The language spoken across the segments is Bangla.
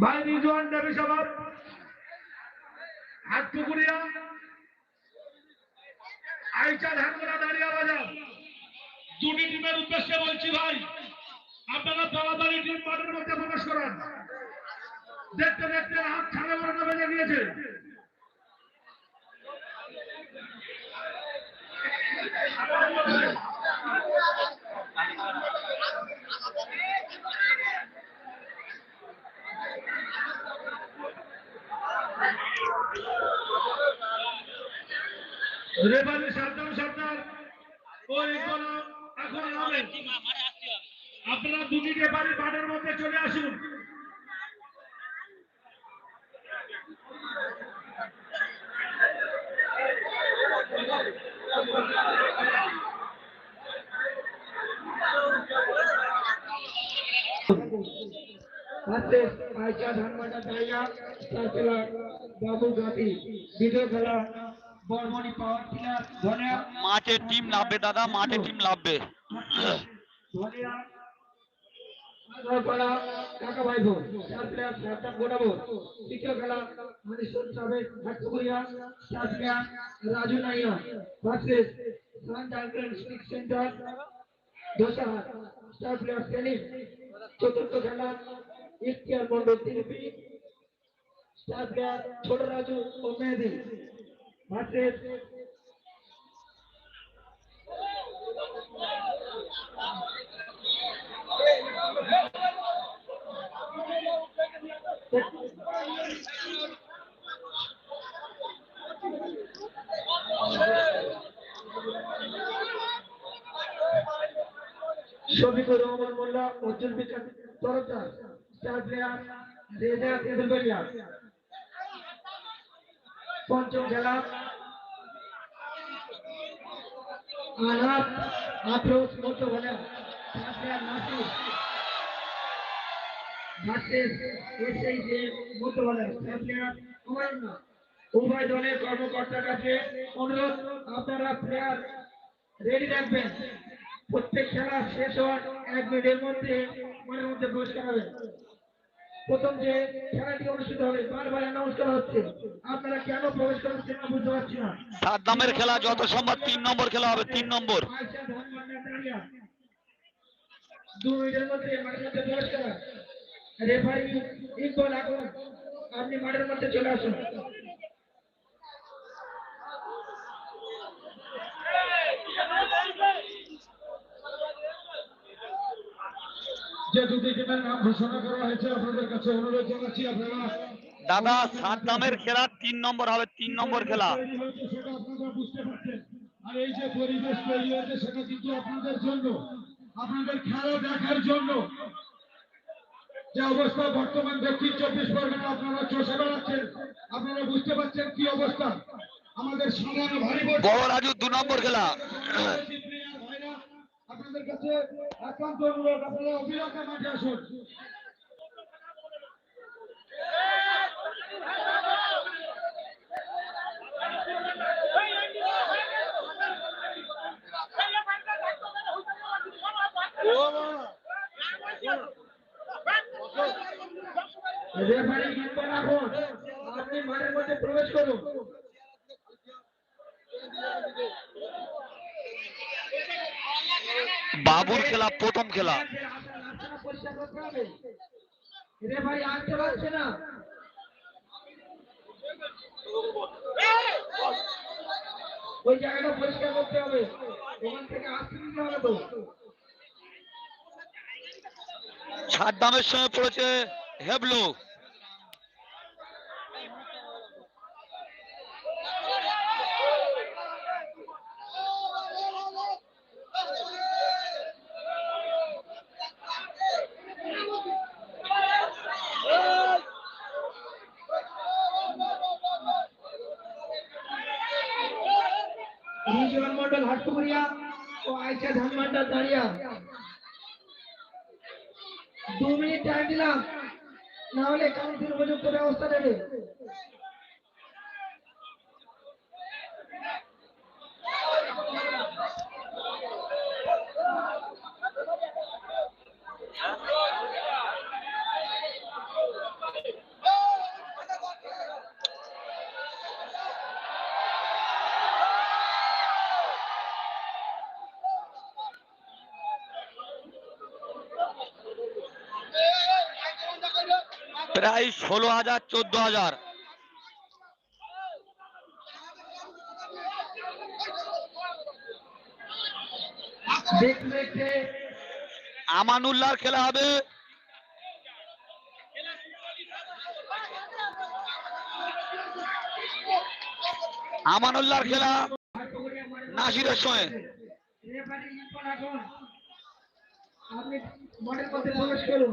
ভাই রিজওয়ান দেবী সবার। হাত টুকুরিয়া আইচা ধানগোলা দাঁড়িয়ে বাজাও। দুটি টিমের উদ্দেশ্যে বলছি ভাই, আপনারা তাড়াতাড়ি টিম মাঠের মধ্যে প্রবেশ করান। দেখতে দেখতে হাত ছাড়া বেজে গিয়েছে। রেফারি এখন হবে। আপনারা মধ্যে চলে আসুন। হাতে আইচা ধানমাটা দাইয়া তারপরে বাবু গাতি ভিডিও খেলা বর্মনি পাওয়ার টিলার ধনিয়া মাঠে টিম লাভবে দাদা মাঠে টিম লাভবে ধনিয়া তারপরে কাকা ভাইবো তারপরে সাতটা গোটাবো দ্বিতীয় খেলা মানে সবে হাত করিয়া তারপরে রাজু নাইয়া ভার্সেস সান্ট আঙ্কেল স্পিক সেন্টার দোসা স্টার প্লেয়ার সেলিম চতুর্থ খেলা ইখতিয়ার মন্ডল তিরপি স্টার প্লেয়ার ছোট রাজু ও মেহেদি ভার্সেস শফিকুর রহমান মোল্লা অর্জুন বিকাশ পঞ্চম খেলা আনাত আফরোজ মতো খেলা উভয় দলের কর্মকর্তার কাছে অনুরোধ আপনারা প্লেয়ার রেডি রাখবেন প্রত্যেক খেলা শেষ হওয়ার এক মিনিটের মধ্যে মনের মধ্যে প্রবেশ করাবেন প্রথম যে খেলাটি অনুষ্ঠিত হবে বারবার অ্যানাউন্স করা হচ্ছে। আপনারা কেন প্রবেশ করেন না বুঝতে পারছি না। সাত নম্বরের খেলা যত সম্ভব তিন নম্বর খেলা হবে তিন নম্বর। দাঁড়িয়া দু মিনিটের মধ্যে মাঠের মধ্যে প্রবেশ করা। রেফারি ইকবল এখন আপনি মাঠের মধ্যে চলে আসুন। যে দুটি টিমের নাম ঘোষণা করা হয়েছে আপনাদের কাছে অনুরোধ জানাচ্ছি আপনারা। দাদা সাত দামের খেলা তিন নম্বর হবে তিন নম্বর খেলা। সেটা আপনারা বুঝতে পারছেন। আর এই যে পরিবেশ তৈরি হয়েছে সেটা কিন্তু আপনাদের জন্য আপনাদের খেলা দেখার জন্য। যে অবস্থা বর্তমান দক্ষিণ চব্বিশ পরগনা আপনারা চষে বেড়াচ্ছেন আপনারা বুঝতে পারছেন কি অবস্থা। আমাদের সামান্য ভারী। বড় রাজু দু নম্বর খেলা। আপনাদের কাছে একান্ত অনুরোধ আপনারা অবিলম্বে মাঠে আসুন। আপনি মাঠের মধ্যে প্রবেশ করুন। বাবুর খেলা প্রথম খেলা। ওই জায়গাটা পরিষ্কার করতে হবে ওখান থেকে আসতে দিতে হবে তো সাত দামের সঙ্গে পড়েছে হেবলো। ও আয়সা ধানমান্ডা দাঁড়িয়া দু মিনিট টাইম দিলাম না হলে কাউন্সিল উপযুক্ত ব্যবস্থা নেবে। প্রায় ষোলো হাজার, চোদ্দ হাজার। আমানুল্লাহর খেলা হবে। আমানুল্লাহর খেলা নাসিরের সঙ্গে আপনি মাঠের মধ্যে প্রবেশ করুন।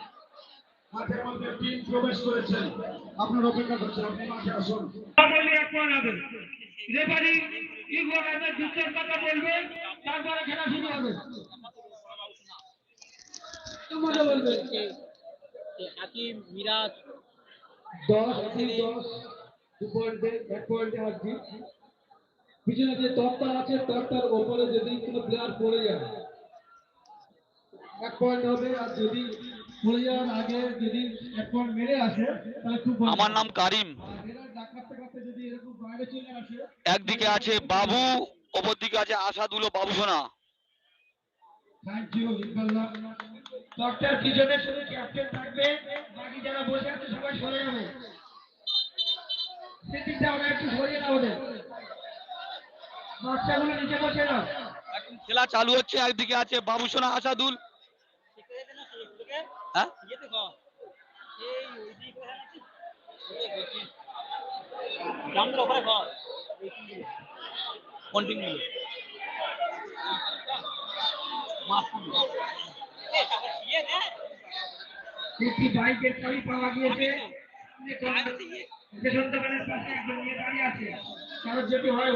মাঠের মধ্যে টিম প্রবেশ করেছেন আপনার অপেক্ষা করছেন আপনি মাঠে আসুন। এক পয়েন্ট হবে রেফারি ইগোর আহমেদ যুদ্ধের কথা বলবে তারপরে খেলা শুরু হবে। তোমাদের বলবে হাকিম মিরাজ? দশ দশ দু পয়েন্টে এক পয়েন্টে পিছনে যে তক্তা আছে তক্তার ওপরে যদি কোনো প্লেয়ার পড়ে যায় এক পয়েন্ট হবে আর যদি পড়ে যাওয়ার আগে যদি এক মেরে আসে তাহলে টু আমার নাম কারিম। একদিকে আছে বাবু অপর দিকে আছে আসাদুল ও বাবু সোনা থ্যাংক ইউ ইকবাল্লাহ তক্তার পিছনে শুধু ক্যাপ্টেন থাকবে বাকি যারা বসে আছে সবাই সরে যাবে। সেদিকটা ওরা একটু সরিয়ে দাও ওদের। বাচ্চাগুলো নিচে বসে নাও। এখন খেলা চালু হচ্ছে একদিকে আছে বাবু সোনা আসাদুল। হ্যাঁ? ওপরে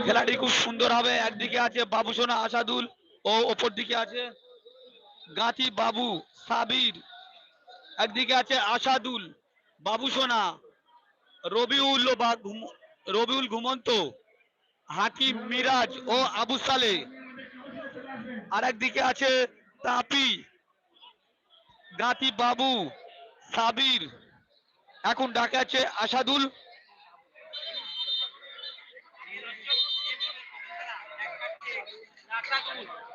খেলাটি খুব সুন্দর হবে। একদিকে আছে বাবু সোনা আসাদুল, ও অপর দিকে আছে। গাঁথি বাবু, সাবির। একদিকে আছে আসাদুল, বাবু সোনা, রবিউল রবিউল ঘুমন্ত, হাকিম মিরাজ ও আবু সালে। আর একদিকে আছে তাপি, গাঁথি বাবু, সাবির। এখন ডাকে আছে আসাদুল। হাই ভোল্টেজ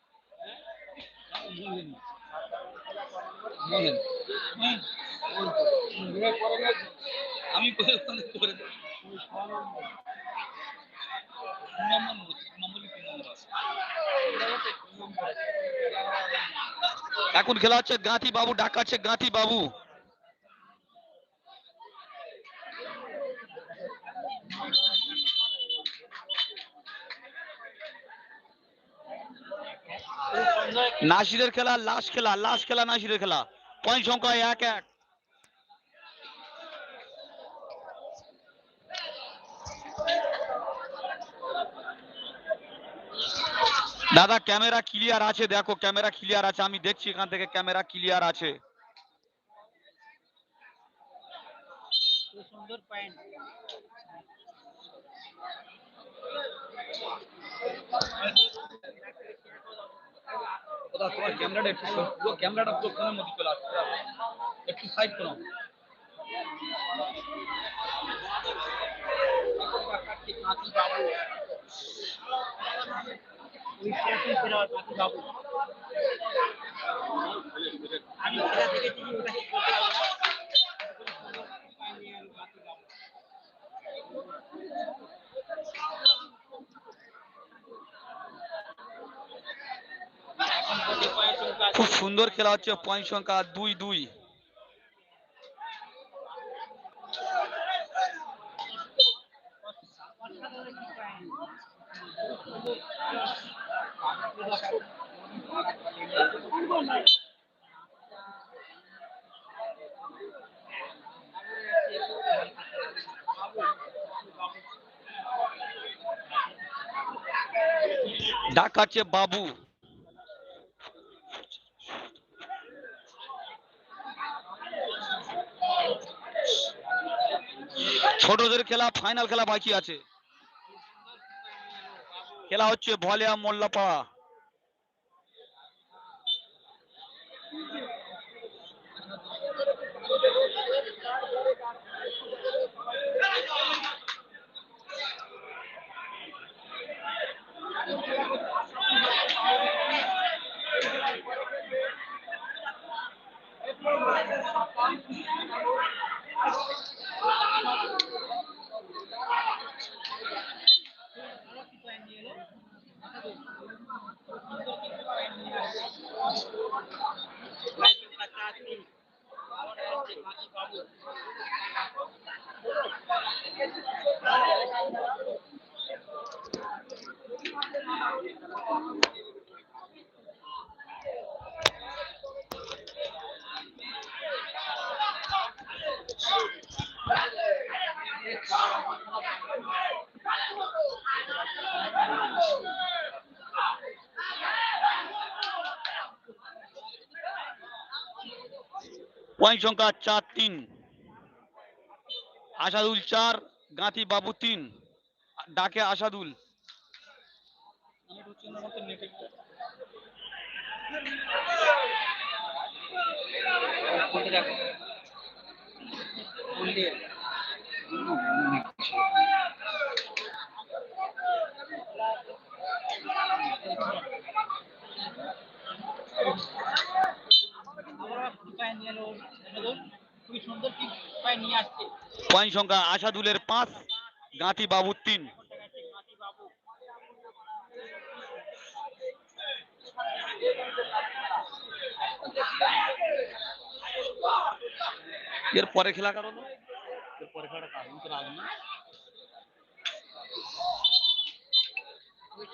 আমি এখন খেলা হচ্ছে গাঁথি বাবু ডাকাচ্ছে গাঁথি বাবু নাসিরের খেলা লাস্ট খেলা লাস্ট খেলা, নাসিরের খেলা। পয়েন্ট সংখ্যা এক এক। দাদা, ক্যামেরা ক্লিয়ার আছে, দেখো, ক্যামেরা ক্লিয়ার আছে, আমি দেখছি এখান থেকে ক্যামেরা ক্লিয়ার আছে। সুন্দর দাদা তোমার ক্যামেরাটা একটু পুরো ক্যামেরাটা পুরো ফোনের মধ্যে চলে আসছে একটু সাইড করো। আমি পারব খুব সুন্দর খেলা হচ্ছে পয়েন্ট সংখ্যা দুই দুই ডাকাচ্ছে বাবু ছোটদের খেলা ফাইনাল খেলা বাকি আছে। খেলা হচ্ছে ভলিয়া মোল্লাপাড়া। পয়েন্ট সংখ্যা চার তিন। আসাদুল চার গাঁথি বাবু তিন। ডাকে আসাদুল বললে খুবই সুন্দর কি পায়ে নিয়ে আসছে পয়েন্ট সংখ্যা আসাদুলের পাঁচ গাঁথি বাবুর তিন। এর পরে খেলা কারণ এর পরে খেলাটা কার? আমি তো রাজি না। খুবই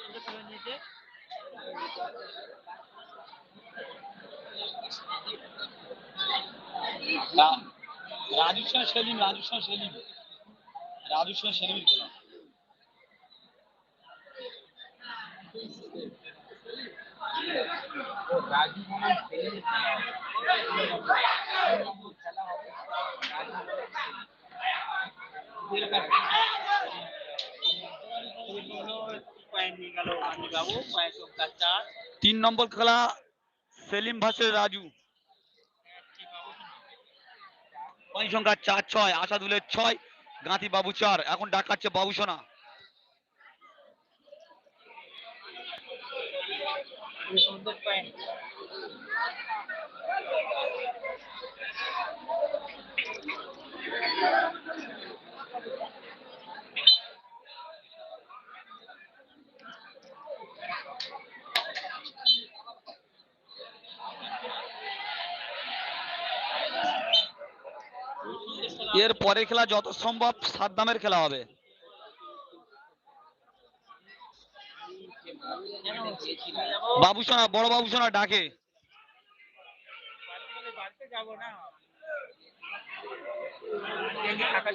সুন্দর খেলে নিয়েছে রা- রাজুর সঙ্গে সেলিম। সঙ্গে সেলিম রাজুর সেলিমের খেলা তিন নম্বর খেলা সেলিম ভাসের রাজু। পয়েন্ট সংখ্যা চার ছয় আসাদুলের ছয় গাঁথি বাবু চার এখন ডাকাচ্ছে বাবু সোনা পয়েন্ট এর পরের খেলা যত সম্ভব সাত দামের খেলা হবে। বাবু সোনা বড় বাবু সোনা ডাকে। বাড়িতে যাব না থাকার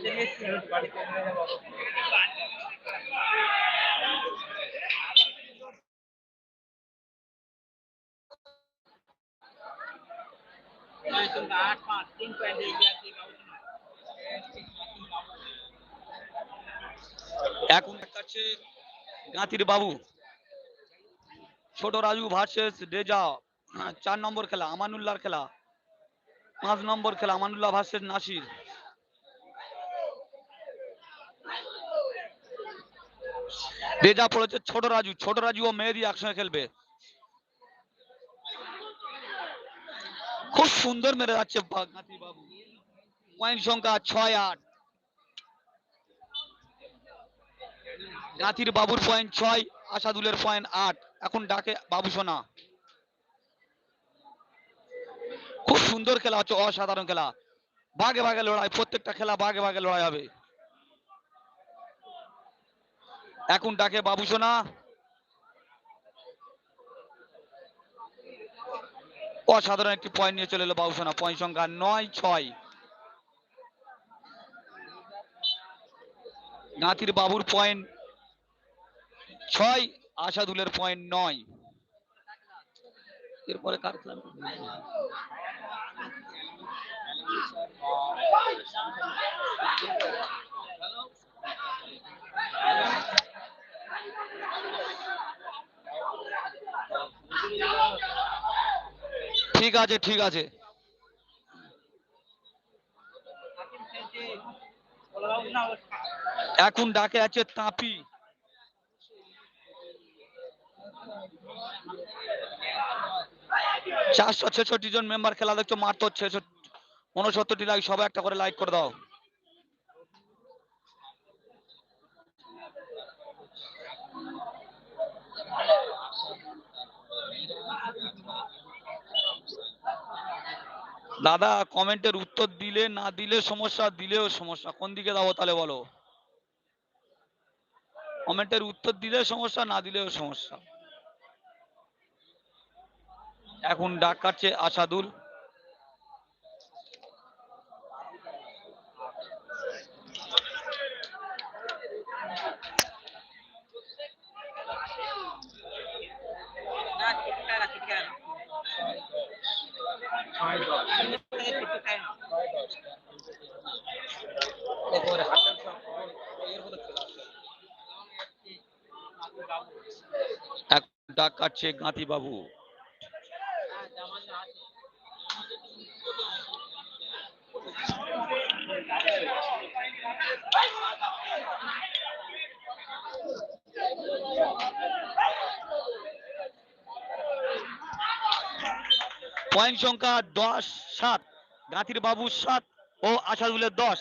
এখন দেখাচ্ছে গাঁথির বাবু ছোট রাজু ভার্সেস হ্যাঁ, চার নম্বর খেলা আমানুল্লাহর খেলা পাঁচ নম্বর খেলা আমানুল্লাহ ভার্সেস নাসির। রেজা পড়েছে ছোট রাজু ছোট রাজু ও মেহেদি একসঙ্গে খেলবে। খুব সুন্দর মেরে যাচ্ছে গাঁথি বাবু। পয়েন্ট সংখ্যা ছয় আট। গাঁথির বাবুর পয়েন্ট ছয়, আসাদুলের পয়েন্ট আট। এখন ডাকে বাবু সোনা। খুব সুন্দর খেলা হচ্ছে, অসাধারণ খেলা। ভাগে ভাগে লড়াই, প্রত্যেকটা খেলা ভাগে ভাগে লড়াই হবে। এখন ডাকে বাবু সোনা। অসাধারণ একটি পয়েন্ট নিয়ে চলে এলো বাবুসোনা পয়েন্ট সংখ্যা নয়, ছয়। নাতির বাবুর পয়েন্ট ছয় আশাদুলের পয়েন্ট নয়। এরপরে কার খেলা? ঠিক আছে ঠিক আছে। এখন ডাকে আছে তাপি। চারশো ছেষট্টি জন মেম্বার খেলা দেখছ, মাত্র ছেষট্টি, উনসত্তরটি লাইক সবাই একটা করে লাইক করে দাও। দাদা, কমেন্টের উত্তর দিলে না দিলে সমস্যা, দিলেও সমস্যা। কোন দিকে যাব তাহলে বলো? কমেন্টের উত্তর দিলে সমস্যা, না দিলেও সমস্যা। এখন ডাক কাটছে আসাদুল। ডাক কাটছে গাঁতি বাবু পয়েন্ট সংখ্যা দশ, সাত গাঁতির বাবু সাত ও আসাদুলের দশ।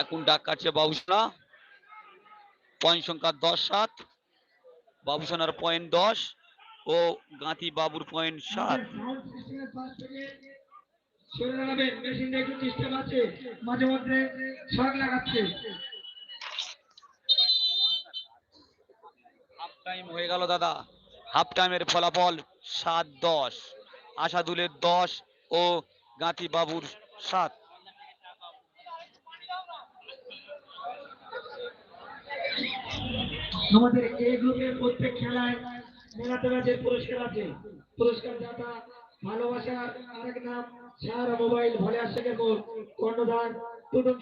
এখন ডাক কাটছে বাবুসোনা। পয়েন্ট সংখ্যা দশ, সাত। বাবুসোনার পয়েন্ট দশ। ও গাঁতি বাবুর পয়েন্ট সাত। হাফ টাইম হয়ে গেল দাদা। হাফ টাইমের ফলাফল সাত দশ। দশ ও বাবুর সাত। আমাদের প্রত্যেক খেলায় মেলাতে ম্যাচের পুরস্কার আছে। পুরস্কার দাতা আরেক নাম সারা মোবাইল ভলে আশেকের মোড় কর্ণধার টুটুম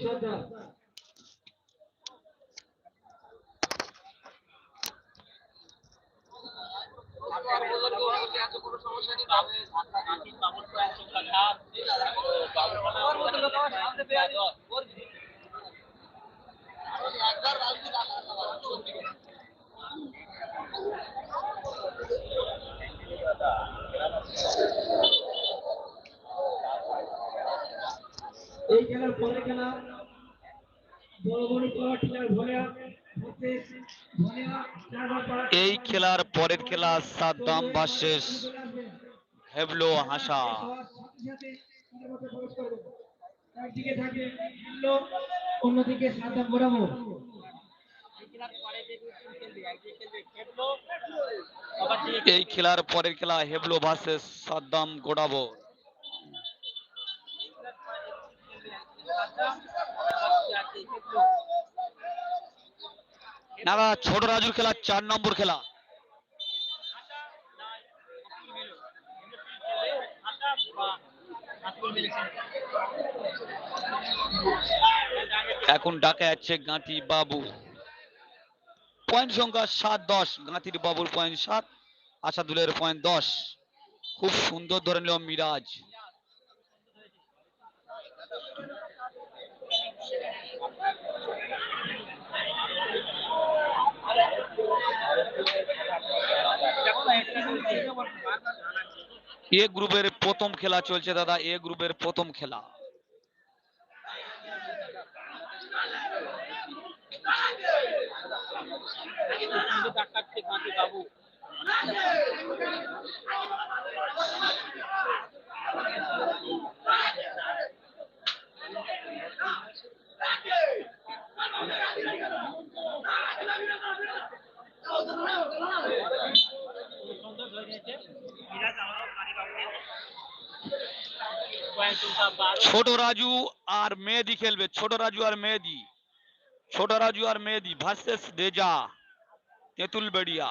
এই খেলার পরে খেলা এই খেলার পরের খেলা সাদ্দাম ভার্সেস হেবলো হাসা একদিকে থাকে অন্যদিকে সাদ্দাম গোড়াবো এই খেলার পরের খেলা হেবলো ভার্সেস সাদ্দাম গোড়াবো। না ছোট রাজুর খেলা, চার নম্বর খেলা। এখন ডাকা যাচ্ছে গাঁতি বাবু। পয়েন্ট সংখ্যা সাত, দশ। গাঁতির বাবুর পয়েন্ট সাত, আসাদুলের পয়েন্ট দশ। খুব সুন্দর ধরে নিল মিরাজ। এ গ্রুপের প্রথম খেলা চলছে দাদা, এ গ্রুপের প্রথম খেলা। ছোট রাজু আর মেহেদি খেলবে। ছোট রাজু আর মেহেদি। ছোট রাজু আর মেহেদি ভার্সেস রেজা। তেঁতুল বেড়িয়া।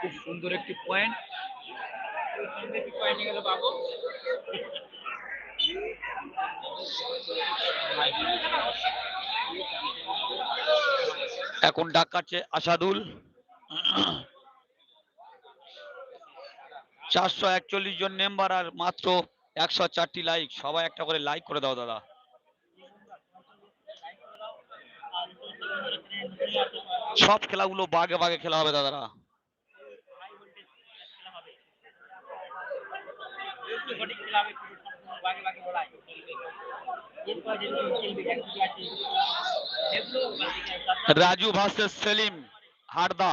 খুব সুন্দর একটি পয়েন্ট পয়েন্ট গেল বাবু এখন ডাক কাটছে আসাদুল। চারশো একচল্লিশ জন মেম্বার আর মাত্র একশো চারটি লাইক সবাই একটা করে লাইক করে দাও দাদা। সব খেলাগুলো বাগে বাগে খেলা হবে দাদারা। রাজু ভার্সেস সেলিম, হারদা।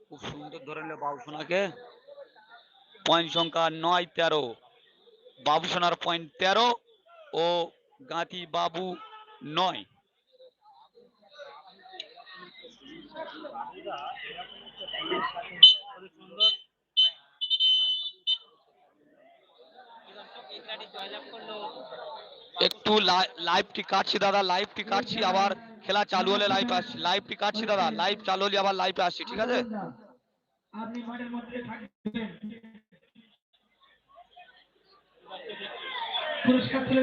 খুব সুন্দর ধরে নিল বাবুসোনাকে পয়েন্ট সংখ্যা নয় তেরো বাবুসোনার পয়েন্ট তেরো ও গাঁতি বাবু নয়। একটু লাইভটি কাটছি দাদা লাইভটি কাটছি, আবার খেলা চালু হলে লাইভ আসছি। লাইভটি কাটছি দাদা লাইভ চালু হলে আবার লাইভে আসছি, ঠিক আছে? আপনি মাঠের মধ্যে থাকবেন। পুরস্কার তুলে